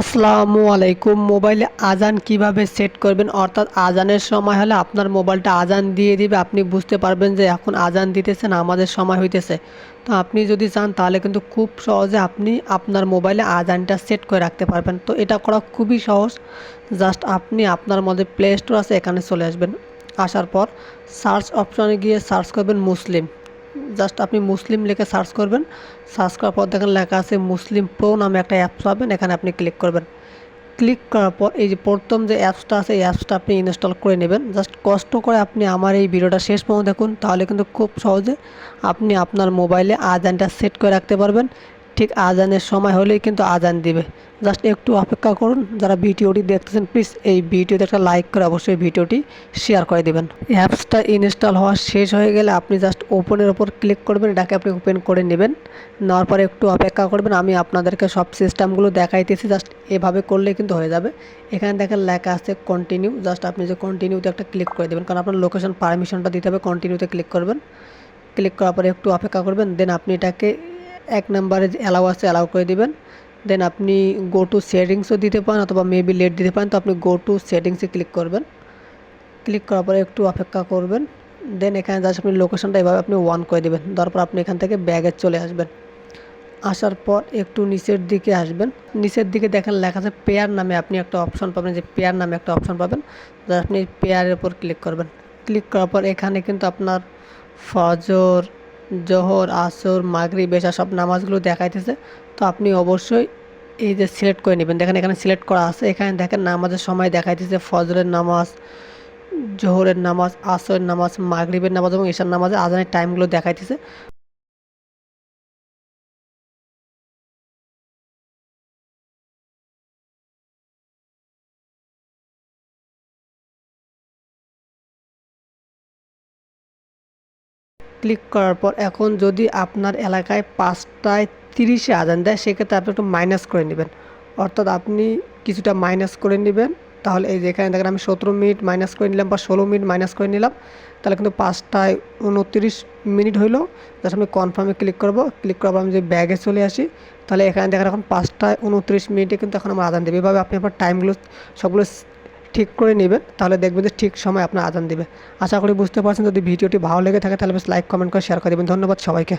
আসসালামু আলাইকুম। মোবাইলে আজান কীভাবে সেট করবেন? অর্থাৎ আজানের সময় হলে আপনার মোবাইলটা আজান দিয়ে দিবে। আপনি বুঝতে পারবেন যে এখন আজান দিতেছে না আমাদের সময় হইতেছে। তো আপনি যদি চান তাহলে কিন্তু খুব সহজে আপনি আপনার মোবাইলে আজানটা সেট করে রাখতে পারবেন। তো এটা করা খুবই সহজ। জাস্ট আপনি আপনার মধ্যে প্লে স্টোর আছে, এখানে চলে আসবেন। আসার পর সার্চ অপশনে গিয়ে সার্চ করবেন মুসলিম। জাস্ট আপনি মুসলিম লিখে সার্চ করবেন, সার্চ করার পর দেখেন লেখা আছে মুসলিম প্রো নামে একটা অ্যাপস পাবেন, এখানে আপনি ক্লিক করবেন। ক্লিক করার পর এই যে প্রথম যে অ্যাপসটা আছে, এই অ্যাপসটা আপনি ইনস্টল করে নেবেন। জাস্ট কষ্ট করে আপনি আমার এই ভিডিওটা শেষ পর্যন্ত দেখুন, তাহলে কিন্তু খুব সহজে আপনি আপনার মোবাইলে আজানটা সেট করে রাখতে পারবেন। ঠিক আজানের সময় হলেই কিন্তু আজান দিবে। জাস্ট একটু অপেক্ষা করুন, যারা ভিডিওটি দেখতেছেন প্লিজ এই ভিডিওতে একটা লাইক করে অবশ্যই ভিডিওটি শেয়ার করে দেবেন। অ্যাপসটা ইনস্টল হওয়া শেষ হয়ে গেলে আপনি জাস্ট ওপেনের ওপর ক্লিক করবেন, এটাকে আপনি ওপেন করে নেবেন। নেওয়ার পরে একটু অপেক্ষা করবেন, আমি আপনাদেরকে সব সিস্টেমগুলো দেখাইতেছি জাস্ট এভাবে করলে কিন্তু হয়ে যাবে। এখানে দেখেন লেখা আছে কন্টিনিউ জাস্ট আপনি যে কন্টিনিউতে একটা ক্লিক করে দেবেন, কারণ আপনার লোকেশন পারমিশনটা দিতে হবে কন্টিনিউতে ক্লিক করবেন। ক্লিক করার পরে একটু অপেক্ষা করবেন দেন আপনি এটাকে এক নম্বরে যে অ্যালাউ আছে অ্যালাউ করে দিবেন। দেন আপনি গো টু সেটিংসও দিতে পারেন অথবা মেবি লেট দিতে পারেন, তো আপনি গো টু সেটিংসে ক্লিক করবেন। ক্লিক করার পরে একটু অপেক্ষা করবেন। দেন এখানে জাস্ট আপনি লোকেশনটা এভাবে আপনি ওয়ান করে দেবেন। তারপর আপনি এখান থেকে ব্যাগে চলে আসবেন। আসার পর একটু নিচের দিকে আসবেন। নিচের দিকে দেখেন লেখা আছে পেয়ার নামে আপনি একটা অপশন পাবেন, যে পেয়ার নামে একটা অপশন পাবেন। জাস্ট আপনি পেয়ারের উপর ক্লিক করবেন। ক্লিক করার পর এখানে কিন্তু আপনার ফজর জোহর, আসর মাগরি বেশা সব নামাজগুলো দেখাইতেছে। তো আপনি অবশ্যই এই যে সিলেক্ট করে নেবেন। দেখেন এখানে সিলেক্ট করা আছে। এখানে দেখেন নামাজের সময় দেখাইতেছে ফজরের নামাজ, জোহরের নামাজ, আসরের নামাজ, মাগরিবের নামাজ এবং ঈশার নামাজে আজানের টাইমগুলো দেখাইতেছে। ক্লিক করার পর এখন যদি আপনার এলাকায় পাঁচটায় তিরিশে আজান দেয়, সেক্ষেত্রে আপনি একটু মাইনাস করে নেবেন। অর্থাৎ আপনি কিছুটা মাইনাস করে নেবেন। তাহলে এই যেখানে দেখেন আমি সতেরো মিনিট মাইনাস করে নিলাম বা ষোলো মিনিট মাইনাস করে নিলাম। তাহলে কিন্তু পাঁচটায় উনত্রিশ মিনিট হইল। জাস্ট আমি কনফার্মে ক্লিক করব। ক্লিক করার পর আমি যে ব্যাগে চলে আসি, তাহলে এখানে দেখেন এখন পাঁচটায় উনত্রিশ মিনিটে কিন্তু এখন আমার আদান দেবে। এভাবে আপনি আপনার টাইমগুলো সবগুলো ঠিক করে নেবেন তাহলে দেখবেন যে ঠিক সময় আপনার আদান দেবে। আশা করি বুঝতে পারছেন, যদি ভিডিওটি ভালো লেগে থাকে তাহলে বেশ লাইক কমেন্ট করে শেয়ার করে দেবেন। ধন্যবাদ সবাইকে।